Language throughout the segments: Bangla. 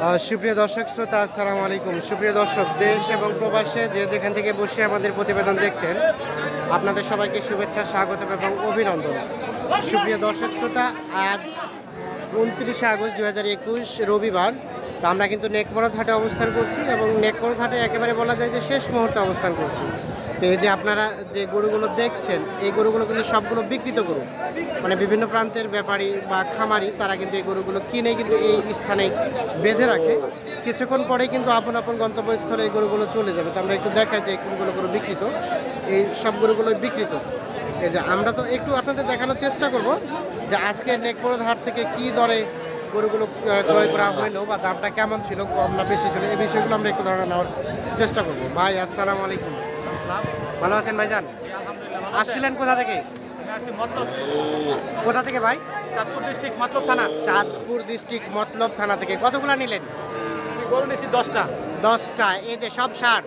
সুপ্রিয় দর্শক, শ্রোতা, আসসালামু আলাইকুম। সুপ্রিয় দর্শক, দেশ এবং প্রবাসে যে যেখান থেকে বসে আমাদের প্রতিবেদন দেখছেন, আপনাদের সবাইকে শুভেচ্ছা স্বাগত এবং অভিনন্দন। সুপ্রিয় দর্শক, শ্রোতা, আজ উনত্রিশে আগস্ট দু হাজার একুশ, রবিবার। তো আমরা কিন্তু নেকমরদ হাটে অবস্থান করছি এবং নেকমরদ হাটে একেবারে বলা যায় যে শেষ মুহূর্তে অবস্থান করছি। তো এই যে আপনারা যে গরুগুলো দেখছেন, এই গরুগুলো কিন্তু সবগুলো বিকৃত গরু। মানে বিভিন্ন প্রান্তের ব্যাপারী বা খামারি, তারা কিন্তু এই গরুগুলো কিনে কিন্তু এই স্থানে বেঁধে রাখে। কিছুক্ষণ পরে কিন্তু আপন আপন গন্তব্যস্থলে এই গরুগুলো চলে যাবে। তো আমরা একটু দেখাই যে কোনগুলো গরু বিকৃত এই সব গরুগুলো বিকৃত এই যে আমরা তো একটু আপনাদের দেখানোর চেষ্টা করব যে আজকে নেকমরদ হাট থেকে কি দরে গরুগুলো ক্রয় করা হইল বা দামটা কেমন ছিল, কম না বেশি ছিল, এই বিষয়গুলো আমরা একটু ধারণা নেওয়ার চেষ্টা করব। ভাই, আসসালামু আলাইকুম। ভালো আছেন ভাইজান? আসছিলেন কোথা থেকে? কোথা থেকে ভাই? চাঁদপুর ডিস্ট্রিক্ট মতলব থানা। চাঁদপুর ডিস্ট্রিক্ট মতলব থানা থেকে। কতগুলো নিলেন? গরু নিয়েছি দশটা। দশটা। এই যে সব সার?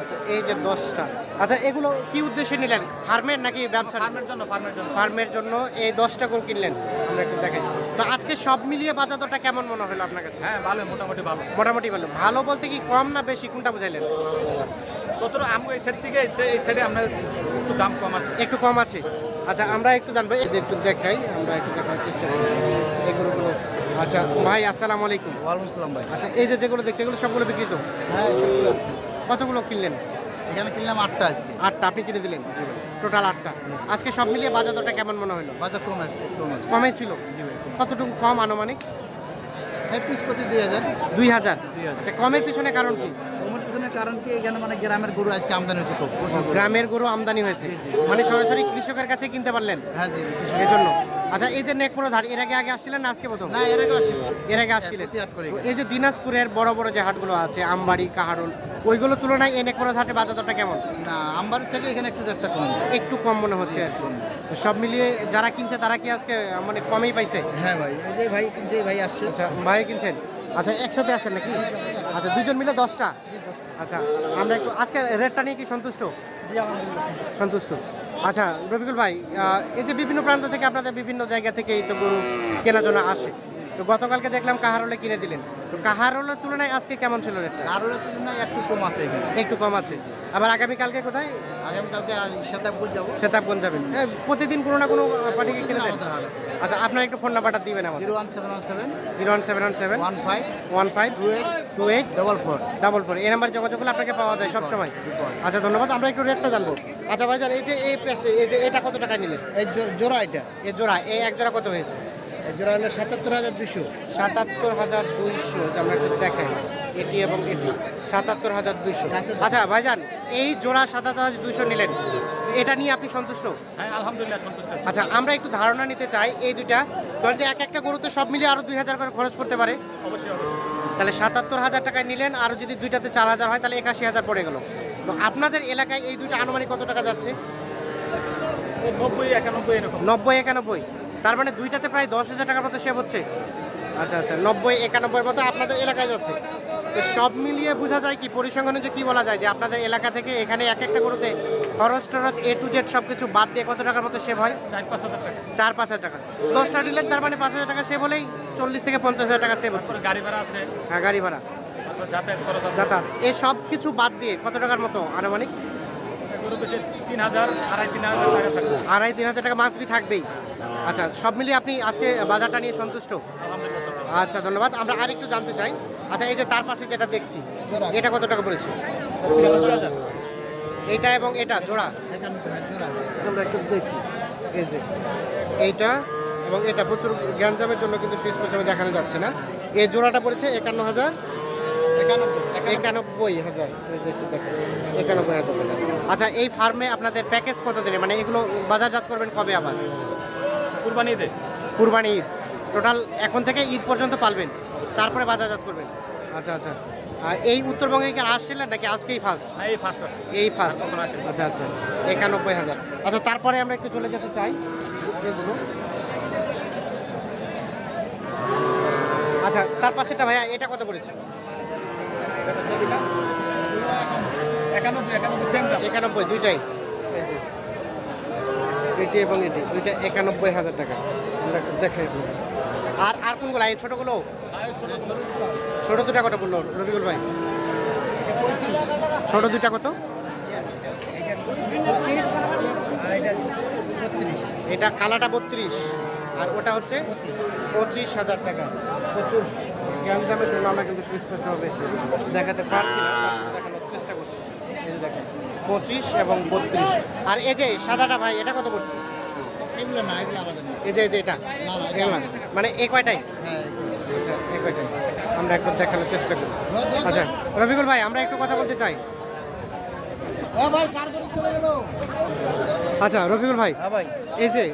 আচ্ছা এই যে দশটা। আচ্ছা এগুলো কি উদ্দেশ্যে নিলেন? ফার্মের নাকি ব্যবসা? ফার্মের জন্য ফার্মের জন্য। ফার্মের জন্য এই দশটা গরু কিনলেন। আমরা একটু দেখাই। তো আজকে সব মিলিয়ে বাজার দরটা কেমন মনে হলো আপনার কাছে? হ্যাঁ ভালো মোটামুটি ভালো। মোটামুটি ভালো। ভালো বলতে কি কম না বেশি? কোনটা বুঝাইলেন? ততটা আমি এই সাইড থেকে এই সাইডে আপনার একটু দাম কম আছে? একটু কম আছে। আচ্ছা আমরা একটু জানব এই যে একটু দেখাই আমরা একটু দেখার চেষ্টা করছি। এই গরুগুলো আচ্ছা ভাই আসসালামু আলাইকুম। ওয়ালাইকুম আসসালাম ভাই। আচ্ছা এই যে যেগুলো দেখছি এগুলো সবগুলো বিক্রিত হ্যাঁ কতগুলো কিনলেন? এখানে কিনলাম আটটা আজকে। আটটা আপনি কিনে দিলেন? টোটাল আটটা। আজকে সব মিলিয়ে বাজার দরটা কেমন মনে হলো? বাজার কম আছে কম আছে। কমে ছিল? কতটুকু কম আনুমানিক? এই পিস প্রতি দুই হাজার। দুই হাজার। দুই হাজার। আচ্ছা কমের পিছনে কারণ কি? কমের কারণ কি? এখানে মানে গ্রামের গরু আজকে আমদানি হচ্ছে খুব গ্রামের গরু আমদানি হয়েছে। মানে সরাসরি কৃষকের কাছে কিনতে পারলেন? হ্যাঁ জি জি এই জন্য। আচ্ছা এই যে নেকমোড়ো ধার এর আগে আগে আসছিলেন না আজকে প্রথম? না এর আগে আসি এর আগে আসছিলেন। এই যে দিনাজপুরের বড় বড় যে হাটগুলো আছে আমবাড়ি কাহারুল ওইগুলো তুলনায় এই নেকমোড়ো ঘাটে বাজার দরটা কেমন? না আমবাড়ির থেকে এখানে একটু একটা কম। একটু কম মনে হচ্ছে সব মিলিয়ে যারা কিনছে তারা কি আজকে মানে কমেই পাইছে? হ্যাঁ ভাই এই যে ভাই যে ভাই আসছে। আচ্ছা ভাই কিনছেন? আচ্ছা একসাথে আসেন নাকি? আচ্ছা দুজন মিলে দশটা? আচ্ছা আমরা একটু আজকে রেটটা নিয়ে কি সন্তুষ্ট? সন্তুষ্ট। আচ্ছা রবিকুল ভাই এই যে বিভিন্ন প্রান্ত থেকে আপনাদের বিভিন্ন জায়গা থেকে এই তো গরু কেনার জন্য আসে। তো গতকালকে দেখলাম কাহারলে কিনে দিলেন। তো কাহারলের তুলনায় আজকে কেমন ছিল রেটটা? আরও তুলনায় একটু কম আছে এখানে। একটু কম আছে। আবার আগামীকালকে কোথায়? আগামীকালকে শতাব্দী যাব। সেতাবগঞ্জ যাবেন। এ, প্রতিদিন কোনো না কোনো পার্টিকে কিনে দেন? আচ্ছা আপনার একটু ফোন নাম্বারটা দিবেন আমার zero one seven one seven zero one seven one seven one five one five two eight two eight double four. Double four. এই নাম্বার যোগাযোগ করলে আপনাকে পাওয়া যায় সব সময় আচ্ছা ধন্যবাদ। আমরা একটু রেটটা জানব। আচ্ছা ভাইজান এই যে এই পেশে এই যে এটা কত টাকা নিলেন? এই জোড়া এটা। এই জোড়া এই এক জোড়া কত হয়েছে? জোড়া হলো সাতাত্তর হাজার দুশো সাতাত্তর হাজার দুইশো যে আমরা একটু দেখাই এটি এবং এটি সাতাত্তর হাজার দুইশো। আচ্ছা ভাইজান এই জোড়া সাতাত্তর হাজার দুইশো নিলেন এটা নিয়ে আপনি সন্তুষ্ট? হ্যাঁ আলহামদুলিল্লাহ সন্তুষ্ট আচ্ছা আমরা একটু ধারণা নিতে চাই এই দুইটা। ধরেন যে এক একটা গরুতে সব মিলিয়ে আরও দুই হাজার করে খরচ করতে পারে? অবশ্যই তাহলে সাতাত্তর হাজার টাকায় নিলেন আর যদি দুইটাতে চার হাজার হয় তাহলে একাশি হাজার পড়ে গেল। তো আপনাদের এলাকায় এই দুইটা আনুমানিক কত টাকা যাচ্ছে? নব্বই একানব্বই এরকম। নব্বই একানব্বই। তার মানে দুইটাতে প্রায় দশ হাজার টাকার মতো সেভ হচ্ছে। আচ্ছা আচ্ছা নব্বই একানব্বইয়ের মতো আপনাদের এলাকায় যাচ্ছে। তো সব মিলিয়ে বোঝা যায় কি পরিসংখ্যানে যে কি বলা যায় যে আপনাদের এলাকা থেকে এখানে এক একটা গরুতে খরচ টরচ এ টু জেড সব কিছু বাদ দিয়ে কত টাকার মতো সেভ হয়? চার পাঁচ হাজার টাকা। চার পাঁচ হাজার টাকা। দশটা নিলেন তার মানে পাঁচ হাজার টাকা সেভ হলেই চল্লিশ থেকে পঞ্চাশ হাজার টাকা সেভ হচ্ছে। গাড়ি ভাড়া আছে। হ্যাঁ গাড়ি ভাড়া। যাতায়াত এই সব কিছু বাদ দিয়ে কত টাকার মতো আনুমানিক? আড়াই তিন হাজার টাকা মাছ বি থাকবেই। আচ্ছা সব মিলিয়ে আপনি আজকে বাজারটা নিয়ে সন্তুষ্ট? আচ্ছা ধন্যবাদ। আমরা আরেকটু জানতে চাই। আচ্ছা এই যে তার পাশে যেটা দেখছি এটা কত টাকা পড়েছে? এটা এবং এটা জোড়া? আমরা একটু দেখি। এই যে এইটা এবং এটা প্রচুর গ্যাঞ্জামের জন্য কিন্তু সুস্পষ্টভাবে দেখানো যাচ্ছে না। এই জোড়াটা পড়েছে একান্ন হাজার? একানব্বই হাজার। একটু একানব্বই হাজার আচ্ছা এই ফার্মে আপনাদের প্যাকেজ কত দিনে মানে এগুলো বাজারজাত করবেন কবে আবার? কুরবানি ঈদে? কুরবানি ঈদ। টোটাল এখন থেকে ঈদ পর্যন্ত পালবেন। তারপরে বাজারজাত করবেন। আচ্ছা আচ্ছা। আর এই উত্তরবঙ্গে কি আসছিলেন নাকি? আজকেই ফার্স্ট হ্যাঁ এই ফার্স্ট এই ফার্স্ট আচ্ছা আচ্ছা। একানব্বই হাজার। আচ্ছা তারপরে আমরা একটু চলে যেতে চাই। এগুলো। আচ্ছা তার পাশেটা ভাইয়া এটা কত পড়েছে? একানব্বই একানব্বই দুইটাই। এটি এবং এটি, দুইটা একানব্বই হাজার টাকা। আমরা দেখাই আর আর কোনগুলো? এই ছোটোগুলো? ছোটো দুটা কত বলল রবিকুল ভাই? ছোটো দুটা কত? এটা কালাটা বত্রিশ। আর ওটা হচ্ছে পঁচিশ হাজার টাকা। প্রচুর গ্যাঞ্জামের জন্য আমরা কিন্তু সুস্পষ্টভাবে দেখাতে পারছি না দেখানোর চেষ্টা করছি। এই যে দেখেন পঁচিশ এবং বত্রিশ। আর এই যে সাদাটা ভাই এটা কত পড়ছে? এগুলো না এগুলো আমাদের এই যে এই যে এটা? না। মানে এই কয়টাই? হ্যাঁ। আচ্ছা কয়টাই? আমরা একবার দেখানোর চেষ্টা করি। আচ্ছা রবিকুল ভাই আমরা একটু কথা বলতে চাই। আচ্ছা রবিকুল ভাই হ্যাঁ ভাই। এই যে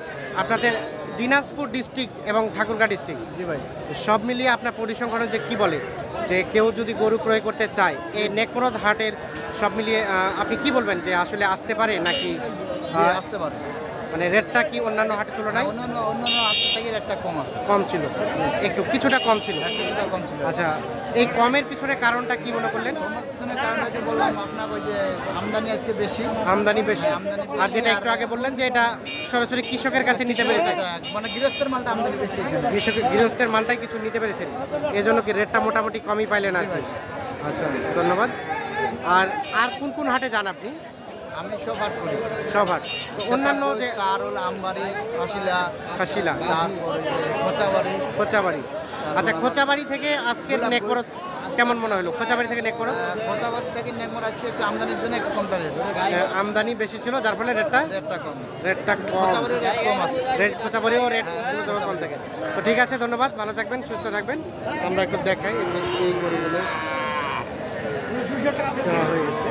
আপনাদের দিনাজপুর ডিস্ট্রিক্ট এবং ঠাকুরগাঁ ডিস্ট্রিক্ট জি ভাই। সব মিলিয়ে আপনার পরিসংখ্যান যে কি বলে? যে কেউ যদি গরু ক্রয় করতে চায় এই নেকমরদ হাটের সব মিলিয়ে আপনি কি বলবেন যে আসলে আসতে পারে নাকি? আসতে পারে। মানে রেটটা কি অন্যান্য হাটের তুলনায়? অন্যান্য অন্যান্য আসতে থেকে একটা কম আছে। কম ছিল। একটু কিছুটা কম ছিল। কিছুটা কম ছিল। আচ্ছা এই কমের পিছনে কারণটা কি মনে করলেন? পিছনে কারণ হচ্ছে বললাম আপনাকে ওই যে আমদানি আজকে বেশি। আমদানি বেশি। আর যেটা একটু আগে বললেন যে এটা সরাসরি কৃষকের কাছে নিতে পেরেছে মানে গৃহস্থের মালটা আমদানি বেশি কৃষক গৃহস্থের মালটাই কিছু নিতে পেরেছেন। এই জন্য কি রেটটা মোটামুটি কমই পাইলেন আর কি? আচ্ছা ধন্যবাদ। আর আর কোন কোন হাটে যান আপনি? আমি সব হাট করি। সব হাট তো অন্যান্য যে কারল আমবাড়ি ফাঁসিলা খাসিলা। তারপরে যে মোচাবাড়ি খোঁচাবাড়ি। আচ্ছা খোঁচাবাড়ি থেকে আজকের গোলাপগঞ্জ। নেকবরত কেমন মনে হলো? খোঁচাবাড়ি থেকে নেকবরত মোচাবাড়ি থেকে নেক নেকমর আজকে একটু আমদানির জন্য একটু রেট আমদানি বেশি ছিল যার ফলে রেটটা রেটটা কম। রেটটা কম। রেট কম আছে। রেট খোঁচাবাড়িও রেট দ্রুতভাবে কম থাকে। তো ঠিক আছে ধন্যবাদ। ভালো থাকবেন সুস্থ থাকবেন। আমরা একটু দেখাই এই গরুগুলো। হয়ে গেছে।